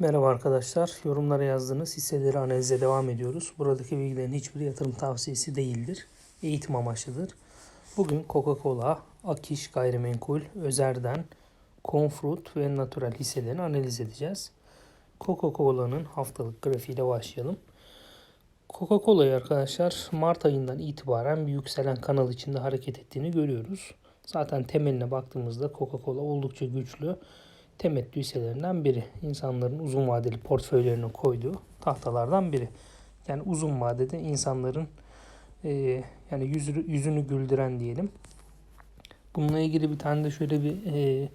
Merhaba arkadaşlar. Yorumlara yazdığınız hisseleri analize devam ediyoruz. Buradaki bilgilerin hiçbir yatırım tavsiyesi değildir. Eğitim amaçlıdır. Bugün Coca-Cola, Akiş Gayrimenkul, Özer'den, Confruit ve Natural hisselerini analiz edeceğiz. Coca-Cola'nın haftalık grafiğiyle başlayalım. Coca-Cola'yı arkadaşlar Mart ayından itibaren bir yükselen kanal içinde hareket ettiğini görüyoruz. Zaten temeline baktığımızda Coca-Cola oldukça güçlü temettü hisselerinden biri. İnsanların uzun vadeli portföylerine koyduğu tahtalardan biri. Yani uzun vadede insanların e, yani yüzünü, yüzünü güldüren diyelim. Bununla ilgili bir tane de şöyle bir e,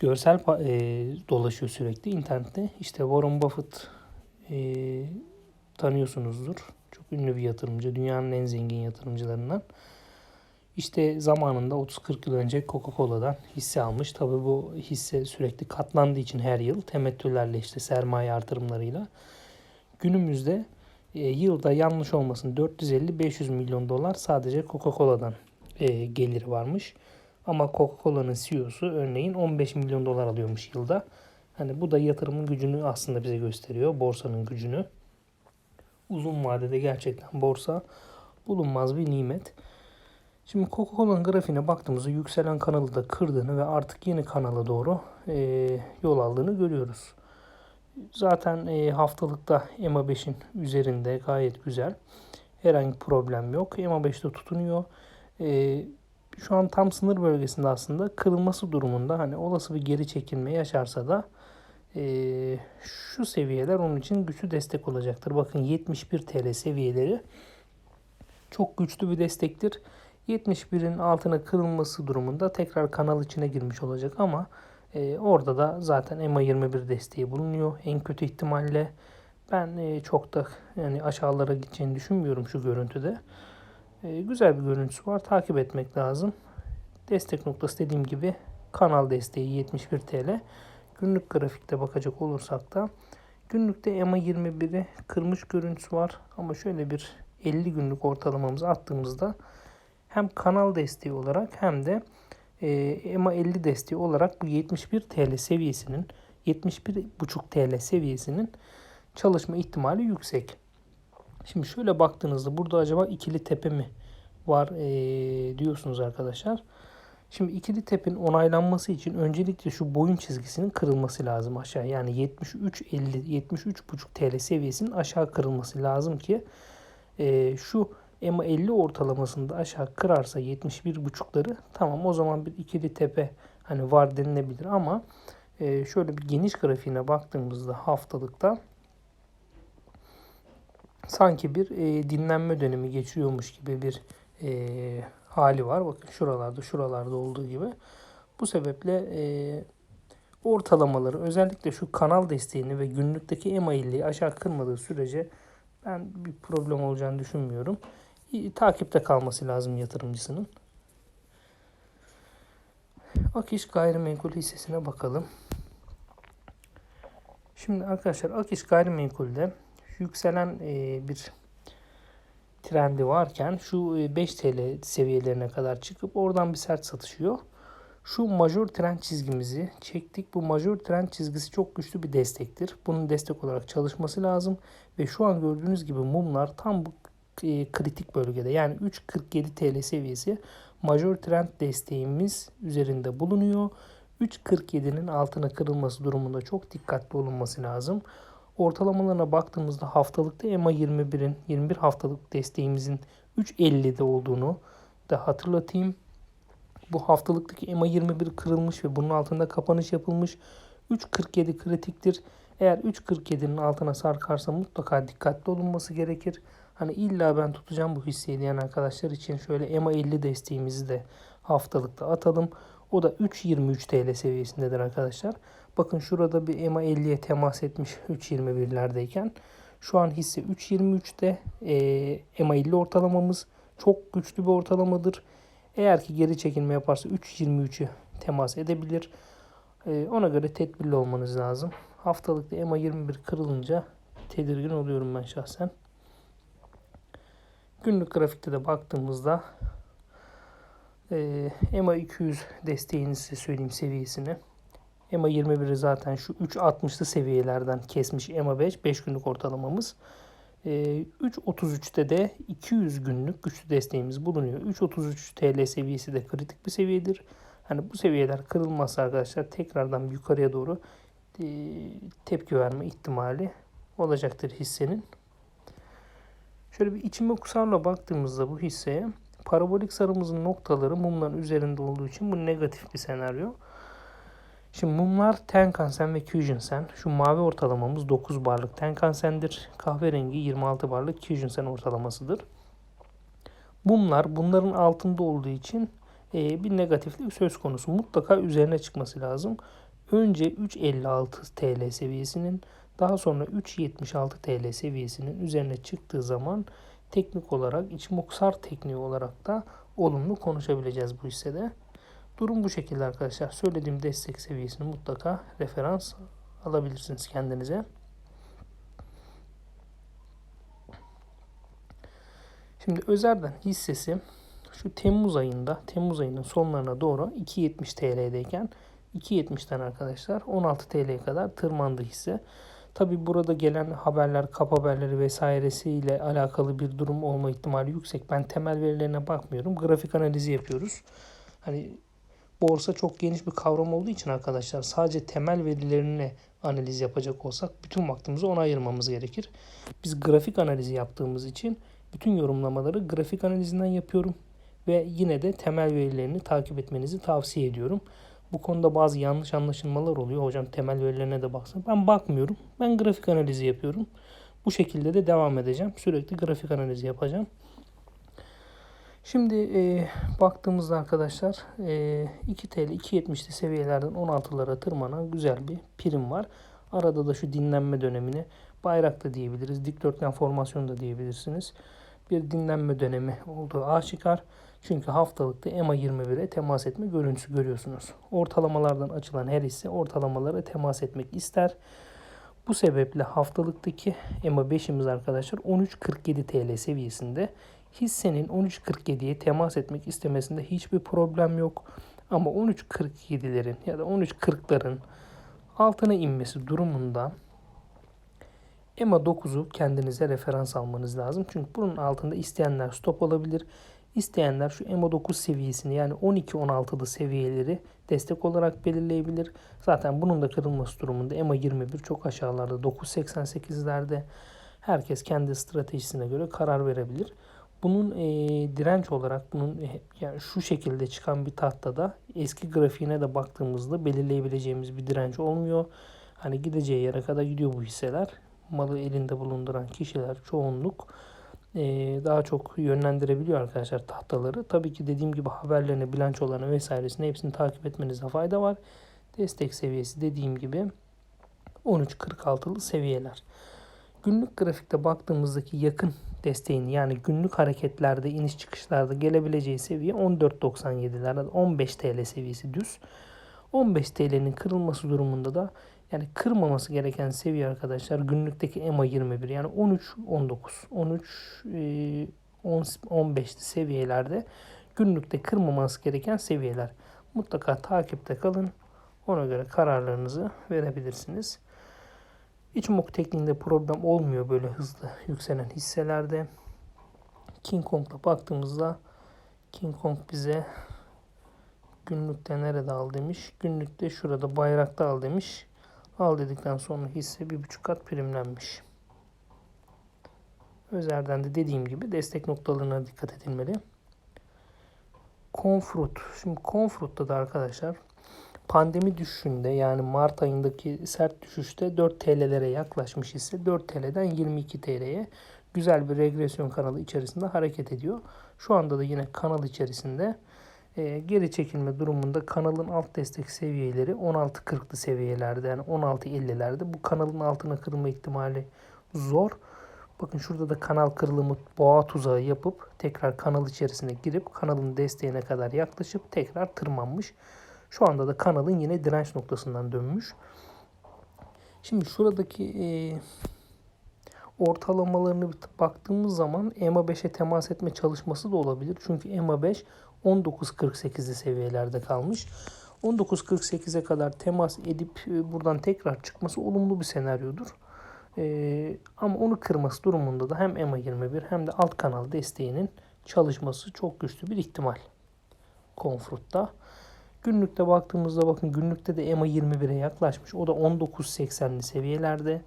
görsel e, dolaşıyor sürekli internette. İşte Warren Buffett e, tanıyorsunuzdur. Çok ünlü bir yatırımcı. Dünyanın en zengin yatırımcılarından. İşte zamanında 30-40 yıl önce Coca-Cola'dan hisse almış. Tabii bu hisse sürekli katlandığı için her yıl temettülerle işte sermaye artırımlarıyla günümüzde e, yılda yanlış olmasın 450-500 milyon dolar sadece Coca-Cola'dan e, geliri varmış. Ama Coca-Cola'nın CEO'su örneğin 15 milyon dolar alıyormuş yılda. Hani bu da yatırımın gücünü aslında bize gösteriyor. Borsanın gücünü. Uzun vadede gerçekten borsa bulunmaz bir nimet. Şimdi Coca-Cola'nın grafiğine baktığımızda yükselen kanalı da kırdığını ve artık yeni kanala doğru e, yol aldığını görüyoruz. Zaten e, haftalıkta EMA 5'in üzerinde gayet güzel. Herhangi bir problem yok. EMA 5'te tutunuyor. E, şu an tam sınır bölgesinde aslında kırılması durumunda hani olası bir geri çekilme yaşarsa da e, şu seviyeler onun için güçlü destek olacaktır. Bakın 71 TL seviyeleri çok güçlü bir destektir. 71'in altına kırılması durumunda tekrar kanal içine girmiş olacak ama e, orada da zaten EMA 21 desteği bulunuyor. En kötü ihtimalle ben e, çok da yani aşağılara gideceğini düşünmüyorum şu görüntüde. E, güzel bir görüntüsü var. Takip etmek lazım. Destek noktası dediğim gibi kanal desteği 71 TL. Günlük grafikte bakacak olursak da günlükte EMA 21'i kırmış görüntüsü var. Ama şöyle bir 50 günlük ortalamamızı attığımızda hem kanal desteği olarak hem de EMA 50 desteği olarak bu 71 TL seviyesinin 71,5 TL seviyesinin çalışma ihtimali yüksek. Şimdi şöyle baktığınızda burada acaba ikili tepe mi var e, diyorsunuz arkadaşlar. Şimdi ikili tepin onaylanması için öncelikle şu boyun çizgisinin kırılması lazım aşağı. Yani 73.50 73.5 TL seviyesinin aşağı kırılması lazım ki e, şu EMA 50 ortalamasında aşağı kırarsa 71.5'ları tamam o zaman bir ikili tepe hani var denilebilir ama e, şöyle bir geniş grafiğine baktığımızda haftalıkta sanki bir e, dinlenme dönemi geçiriyormuş gibi bir e, hali var. Bakın şuralarda şuralarda olduğu gibi. Bu sebeple e, ortalamaları özellikle şu kanal desteğini ve günlükteki EMA 50'yi aşağı kırmadığı sürece ben bir problem olacağını düşünmüyorum takipte kalması lazım yatırımcısının. Akiş gayrimenkul hissesine bakalım. Şimdi arkadaşlar Akiş gayrimenkulde yükselen e, bir trendi varken şu 5 e, TL seviyelerine kadar çıkıp oradan bir sert satışıyor. Şu major trend çizgimizi çektik. Bu major trend çizgisi çok güçlü bir destektir. Bunun destek olarak çalışması lazım. Ve şu an gördüğünüz gibi mumlar tam bu kritik bölgede yani 3.47 TL seviyesi major trend desteğimiz üzerinde bulunuyor. 3.47'nin altına kırılması durumunda çok dikkatli olunması lazım. Ortalamalarına baktığımızda haftalıkta EMA 21'in 21 haftalık desteğimizin 3.50'de olduğunu da hatırlatayım. Bu haftalıktaki EMA 21 kırılmış ve bunun altında kapanış yapılmış. 3.47 kritiktir. Eğer 3.47'nin altına sarkarsa mutlaka dikkatli olunması gerekir. Hani illa ben tutacağım bu hisseyi diyen arkadaşlar için şöyle EMA 50 desteğimizi de haftalıkta atalım. O da 3.23 TL seviyesindedir arkadaşlar. Bakın şurada bir EMA 50'ye temas etmiş 3.21'lerdeyken. Şu an hisse 3.23'te e, EMA 50 ortalamamız çok güçlü bir ortalamadır. Eğer ki geri çekilme yaparsa 3.23'ü temas edebilir. E, ona göre tedbirli olmanız lazım. Haftalıkta EMA 21 kırılınca tedirgin oluyorum ben şahsen. Günlük grafikte de baktığımızda e, EMA 200 desteğini size söyleyeyim seviyesini. EMA 21'i zaten şu 3.60'lı seviyelerden kesmiş EMA 5 5 günlük ortalamamız. Ee, 3.33'te de 200 günlük güçlü desteğimiz bulunuyor. 3.33 TL seviyesi de kritik bir seviyedir. Hani bu seviyeler kırılmazsa arkadaşlar tekrardan yukarıya doğru e, tepki verme ihtimali olacaktır hissenin. Şöyle bir içim okusarla baktığımızda bu hisseye parabolik sarımızın noktaları mumların üzerinde olduğu için bu negatif bir senaryo. Şimdi mumlar Tenkan-sen ve Kyujin-sen. Şu mavi ortalamamız 9 barlık Tenkan-sen'dir. Kahverengi 26 barlık Kyujin-sen ortalamasıdır. Mumlar bunların altında olduğu için e, bir negatiflik söz konusu. Mutlaka üzerine çıkması lazım. Önce 3.56 TL seviyesinin daha sonra 3.76 TL seviyesinin üzerine çıktığı zaman teknik olarak içmoksar tekniği olarak da olumlu konuşabileceğiz bu hissede. Durum bu şekilde arkadaşlar. Söylediğim destek seviyesini mutlaka referans alabilirsiniz kendinize. Şimdi Özer'den hissesi şu Temmuz ayında, Temmuz ayının sonlarına doğru 2.70 TL'deyken 2.70'ten arkadaşlar 16 TL'ye kadar tırmandı hisse. Tabi burada gelen haberler, kap haberleri vesairesiyle alakalı bir durum olma ihtimali yüksek. Ben temel verilerine bakmıyorum. Grafik analizi yapıyoruz. Hani borsa çok geniş bir kavram olduğu için arkadaşlar sadece temel verilerine analiz yapacak olsak bütün vaktimizi ona ayırmamız gerekir. Biz grafik analizi yaptığımız için bütün yorumlamaları grafik analizinden yapıyorum ve yine de temel verilerini takip etmenizi tavsiye ediyorum. Bu konuda bazı yanlış anlaşılmalar oluyor. Hocam temel verilerine de baksın. Ben bakmıyorum. Ben grafik analizi yapıyorum. Bu şekilde de devam edeceğim. Sürekli grafik analizi yapacağım. Şimdi e, baktığımızda arkadaşlar e, 2 TL 2.70'li seviyelerden 16'lara tırmanan güzel bir prim var. Arada da şu dinlenme dönemini bayrak da diyebiliriz. Dikdörtgen formasyon da diyebilirsiniz. Bir dinlenme dönemi olduğu aşikar. Çünkü haftalıkta EMA 21'e temas etme görüntüsü görüyorsunuz. Ortalamalardan açılan her hisse ortalamalara temas etmek ister. Bu sebeple haftalıktaki EMA 5'imiz arkadaşlar 13.47 TL seviyesinde. Hissenin 13.47'ye temas etmek istemesinde hiçbir problem yok. Ama 13.47'lerin ya da 13.40'ların altına inmesi durumunda EMA 9'u kendinize referans almanız lazım. Çünkü bunun altında isteyenler stop olabilir. İsteyenler şu EMA 9 seviyesini yani 12-16'lı seviyeleri destek olarak belirleyebilir. Zaten bunun da kırılması durumunda EMA 21 çok aşağılarda 9.88'lerde. Herkes kendi stratejisine göre karar verebilir. Bunun e, direnç olarak bunun e, yani şu şekilde çıkan bir tahtada eski grafiğine de baktığımızda belirleyebileceğimiz bir direnç olmuyor. Hani gideceği yere kadar gidiyor bu hisseler. Malı elinde bulunduran kişiler çoğunluk daha çok yönlendirebiliyor arkadaşlar tahtaları. Tabii ki dediğim gibi haberlerini, bilançolarını vesairesini hepsini takip etmenizde fayda var. Destek seviyesi dediğim gibi 13.46'lı seviyeler. Günlük grafikte baktığımızdaki yakın desteğin yani günlük hareketlerde iniş çıkışlarda gelebileceği seviye 14.97'lerde 15 TL seviyesi düz. 15 TL'nin kırılması durumunda da yani kırmaması gereken seviye arkadaşlar günlükteki EMA 21 yani 13 19 13 e, 10 15 seviyelerde günlükte kırmaması gereken seviyeler. Mutlaka takipte kalın. Ona göre kararlarınızı verebilirsiniz. İçmok tekniğinde problem olmuyor böyle hızlı yükselen hisselerde. King Kong'da baktığımızda King Kong bize günlükte nerede al demiş. Günlükte şurada bayrakta al demiş. Al dedikten sonra hisse bir buçuk kat primlenmiş. Özer'den de dediğim gibi destek noktalarına dikkat edilmeli. Confrut. Şimdi Confrut'ta da arkadaşlar pandemi düşüşünde yani Mart ayındaki sert düşüşte 4 TL'lere yaklaşmış ise 4 TL'den 22 TL'ye güzel bir regresyon kanalı içerisinde hareket ediyor. Şu anda da yine kanal içerisinde e, geri çekilme durumunda kanalın alt destek seviyeleri 16.40'lı seviyelerde yani 16.50'lerde. Bu kanalın altına kırılma ihtimali zor. Bakın şurada da kanal kırılımı boğa tuzağı yapıp tekrar kanal içerisine girip kanalın desteğine kadar yaklaşıp tekrar tırmanmış. Şu anda da kanalın yine direnç noktasından dönmüş. Şimdi şuradaki e, ortalamalarını baktığımız zaman EMA 5'e temas etme çalışması da olabilir. Çünkü EMA 5 19.48'li seviyelerde kalmış. 19.48'e kadar temas edip e, buradan tekrar çıkması olumlu bir senaryodur. Ee, ama onu kırması durumunda da hem EMA 21 hem de alt kanal desteğinin çalışması çok güçlü bir ihtimal. Confruit'ta. Günlükte baktığımızda bakın günlükte de EMA 21'e yaklaşmış. O da 19.80'li seviyelerde.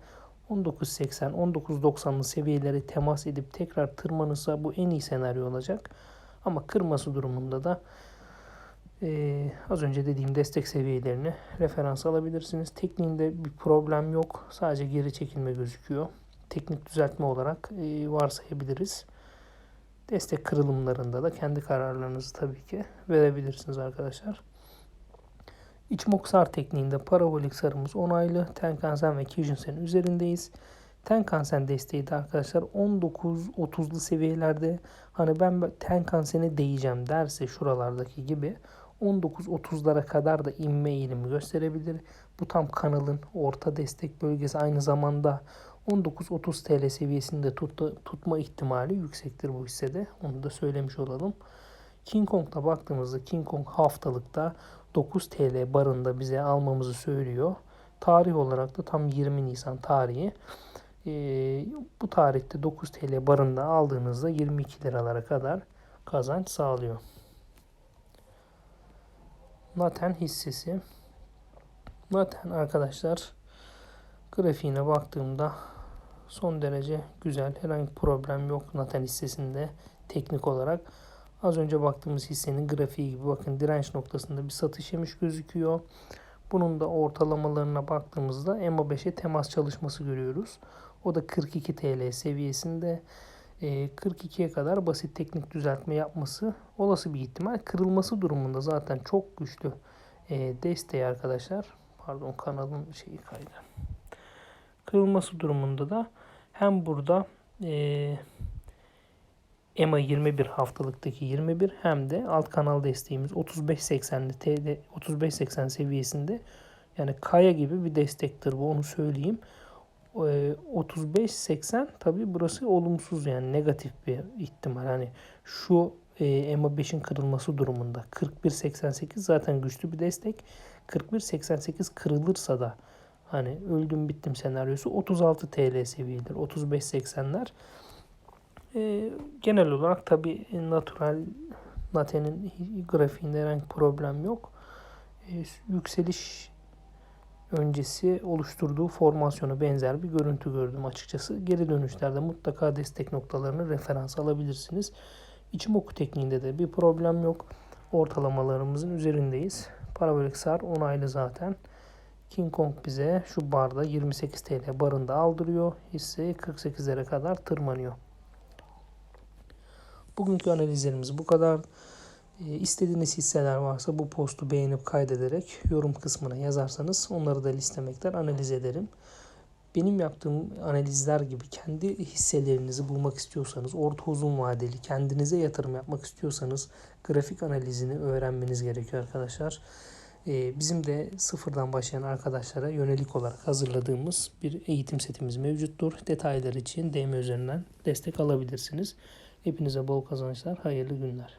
19.80, 19.90'lı seviyeleri temas edip tekrar tırmanırsa bu en iyi senaryo olacak. Ama kırması durumunda da ee, az önce dediğim destek seviyelerini referans alabilirsiniz. Tekniğinde bir problem yok. Sadece geri çekilme gözüküyor. Teknik düzeltme olarak e, varsayabiliriz. Destek kırılımlarında da kendi kararlarınızı tabii ki verebilirsiniz arkadaşlar. İçmoksar tekniğinde parabolik sarımız onaylı. Tenkan-sen ve Kijun-sen'in üzerindeyiz. Tenkan-sen desteği de arkadaşlar 19-30'lu seviyelerde hani ben Tenkan-sen'e değeceğim derse şuralardaki gibi 19-30'lara kadar da inme eğilimi gösterebilir. Bu tam kanalın orta destek bölgesi aynı zamanda 19-30 TL seviyesinde tutma, tutma ihtimali yüksektir bu hissede. Onu da söylemiş olalım. King Kong'da baktığımızda King Kong haftalıkta 9 TL barında bize almamızı söylüyor. Tarih olarak da tam 20 Nisan tarihi. Ee, bu tarihte 9 TL barında aldığınızda 22 liralara kadar kazanç sağlıyor. Naten hissesi. Naten arkadaşlar grafiğine baktığımda son derece güzel. Herhangi problem yok Naten hissesinde teknik olarak. Az önce baktığımız hissenin grafiği gibi bakın direnç noktasında bir satış yemiş gözüküyor. Bunun da ortalamalarına baktığımızda EMA5'e temas çalışması görüyoruz. O da 42 TL seviyesinde. 42'ye ee, kadar basit teknik düzeltme yapması olası bir ihtimal. Kırılması durumunda zaten çok güçlü e, desteği arkadaşlar. Pardon kanalın şeyi kaydı. Kırılması durumunda da hem burada e, EMA 21 haftalıktaki 21 hem de alt kanal desteğimiz 35.80'li TL 35.80 seviyesinde yani kaya gibi bir destektir bu onu söyleyeyim. 35-80 tabi burası olumsuz yani negatif bir ihtimal. Hani şu e, EMA5'in kırılması durumunda 41-88 zaten güçlü bir destek. 41-88 kırılırsa da hani öldüm bittim senaryosu 36 TL seviyedir. 35-80'ler. E, genel olarak tabi natural Nate'nin grafiğinde herhangi problem yok. E, yükseliş öncesi oluşturduğu formasyona benzer bir görüntü gördüm açıkçası. Geri dönüşlerde mutlaka destek noktalarını referans alabilirsiniz. İçim oku tekniğinde de bir problem yok. Ortalamalarımızın üzerindeyiz. Parabolik SAR onaylı zaten. King Kong bize şu barda 28 TL barında aldırıyor. Hisse 48'lere kadar tırmanıyor. Bugünkü analizlerimiz bu kadar. E, istediğiniz hisseler varsa bu postu beğenip kaydederek yorum kısmına yazarsanız onları da listemekten analiz ederim. Benim yaptığım analizler gibi kendi hisselerinizi bulmak istiyorsanız, orta uzun vadeli kendinize yatırım yapmak istiyorsanız grafik analizini öğrenmeniz gerekiyor arkadaşlar. E, bizim de sıfırdan başlayan arkadaşlara yönelik olarak hazırladığımız bir eğitim setimiz mevcuttur. Detaylar için DM üzerinden destek alabilirsiniz. Hepinize bol kazançlar, hayırlı günler.